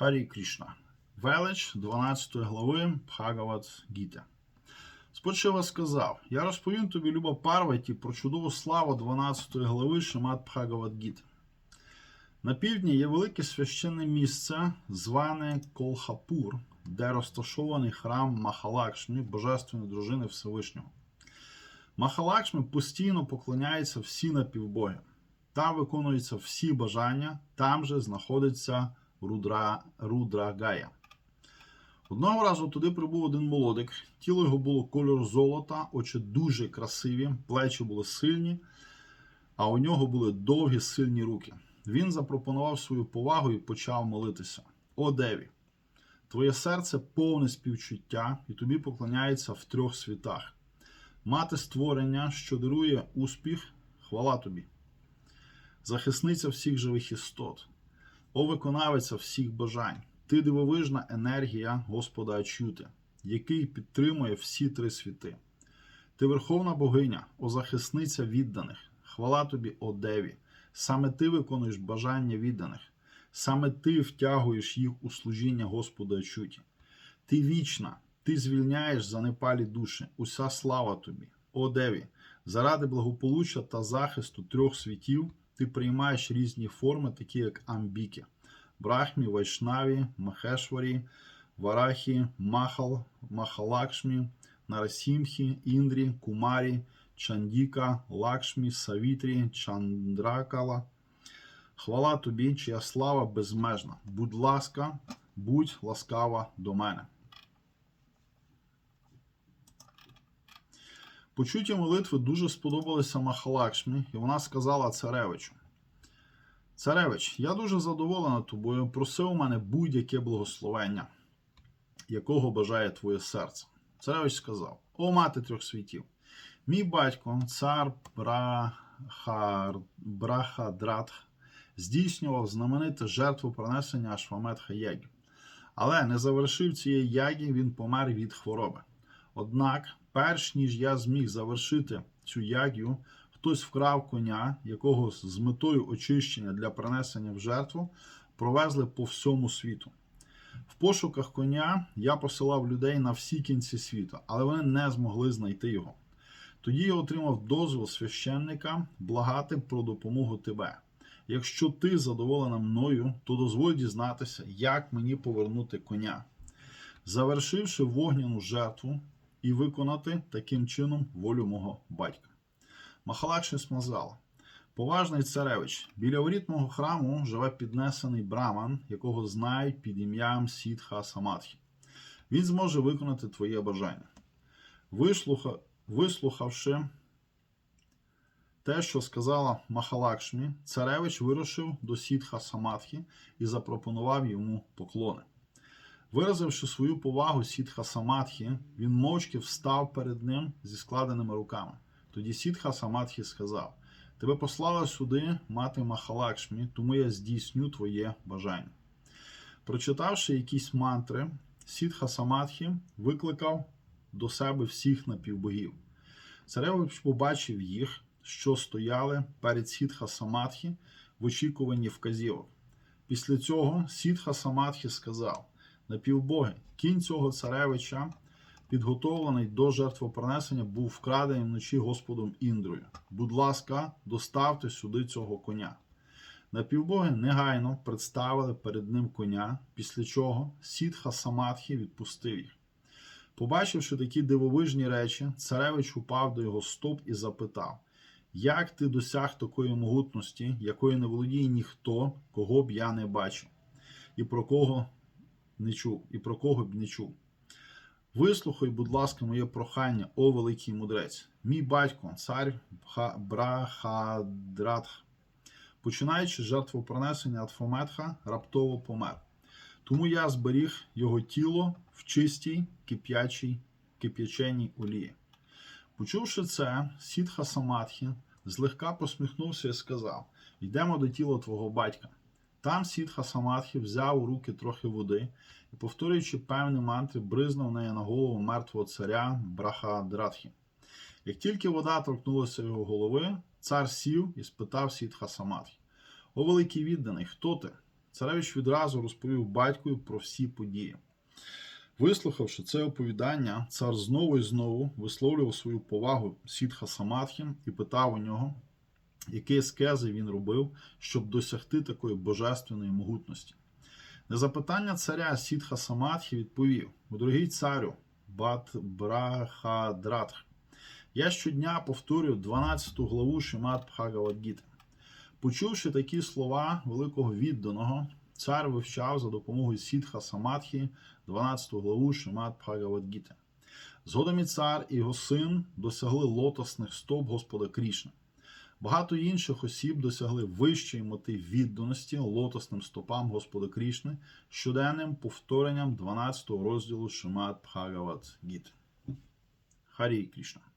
Харі Крішна. Велич 12 глави Бхагават Гіти. Спочива сказав: Я розповім тобі, Люба Парваті, про чудову славу 12 глави Шимат Бхагават Гіти. На півдні є велике священне місце, зване Колхапур, де розташований храм Махалакшмі, божественної дружини Всевишнього. Махалакшмі постійно поклоняються всі напівбоги. Там виконуються всі бажання, там же знаходиться Рудра, Рудрагая. Одного разу туди прибув один молодик, тіло його було кольору золота, очі дуже красиві, плечі були сильні, а у нього були довгі сильні руки. Він запропонував свою повагу і почав молитися. О Деві! Твоє серце повне співчуття, і тобі поклоняється в трьох світах. Мати створення, що дарує успіх, хвала тобі. Захисниця всіх живих істот, о виконавиця всіх бажань. Ти дивовижна енергія Господа Ачюти, який підтримує всі три світи. Ти верховна богиня, о захисниця відданих. Хвала тобі, о Деві. Саме ти виконуєш бажання відданих, саме ти втягуєш їх у служіння Господа Ачуті. Ти вічна, ти звільняєш занепалі душі, уся слава тобі, о Деві. Заради благополуччя та захисту трьох світів ти приймаєш різні форми, такі як амбіки. Брахмі, Вайшнаві, Махешварі, Варахі, Махал, Махалакшмі, Нарасімхі, Індрі, Кумарі, Чандіка, Лакшмі, Савітрі, Чандракала. Хвала тобі, чия слава безмежна. Будь ласка, будь ласкава до мене. Почуті молитви дуже сподобалися Махалакшмі, і вона сказала царевичу. Царевич, я дуже задоволена тобою. Проси у мене будь-яке благословення, якого бажає твоє серце. Царевич сказав: О, мати трьох світів! Мій батько, цар Брахар... Брахадратх, здійснював знамените жертвопронесення Ашваметха Ягів. Але не завершив цієї ягі, він помер від хвороби. Однак, перш ніж я зміг завершити цю ягію, хтось вкрав коня, якого з метою очищення для принесення в жертву провезли по всьому світу. В пошуках коня я посилав людей на всі кінці світу, але вони не змогли знайти його. Тоді я отримав дозвіл священника благати про допомогу тебе. Якщо ти задоволена мною, то дозволь дізнатися, як мені повернути коня. Завершивши вогняну жертву і виконати таким чином волю мого батька. Махалакші смазала. Поважний царевич, біля воріт мого храму живе піднесений браман, якого знають під ім'ям Сідха Самадхі. Він зможе виконати твоє бажання. Вислуха... Вислухавши те, що сказала Махалакшмі, царевич вирушив до Сідха Самадхі і запропонував йому поклони. Виразивши свою повагу Сідха Самадхі, він мовчки встав перед ним зі складеними руками. Тоді Сідха Самадхі сказав: Тебе послала сюди мати Махалакшмі, тому я здійсню твоє бажання. Прочитавши якісь мантри, Сідха Самадхі викликав до себе всіх напівбогів. Царевич побачив їх, що стояли перед Сідха Самадхі в очікуванні вказівок. Після цього Сідха Самадхі сказав: Напівбоги, кінь цього царевича підготовлений до жертвопринесення, був вкрадений вночі Господом Індрою. Будь ласка, доставте сюди цього коня. Напівбоги негайно представили перед ним коня, після чого Сідха Самадхі відпустив їх. Побачивши такі дивовижні речі, царевич упав до його стоп і запитав: Як ти досяг такої могутності, якої не володіє ніхто, кого б я не бачив, і про кого не чув, і про кого б не чув? Вислухай, будь ласка, моє прохання, о великий мудрець, мій батько, цар Брахадратх, починаючи жертвопронесення Атфометха, раптово помер. Тому я зберіг його тіло в чистій кип'ячій кип'яченій олії. Почувши це, Сідха Самадхі злегка посміхнувся і сказав: Йдемо до тіла твого батька. Там Сідха Самадхі взяв у руки трохи води і, повторюючи певні мантри, бризнув неї на голову мертвого царя Брахадратхі. Як тільки вода торкнулася його голови, цар сів і спитав Сідха Самадхі: О великий відданий, хто ти? Царевич відразу розповів батькові про всі події. Вислухавши це оповідання, цар знову і знову висловлював свою повагу Сідха Самадхі і питав у нього, які ескези він робив, щоб досягти такої божественної могутності. На запитання царя Сідха Самадхі відповів: Дорогий царю, Бат Брахадратх, я щодня повторюю 12 главу Шимат Бхагавадгіти. Почувши такі слова великого відданого, цар вивчав за допомогою Сідха Самадхі 12 главу Шимат Бхагавадгіти. Згодом і цар і його син досягли лотосних стоп Господа Крішни. Багато інших осіб досягли вищої мети відданості лотосним стопам Господа Крішни щоденним повторенням 12 розділу Шимат Бхагават Гіт. Харі Крішна.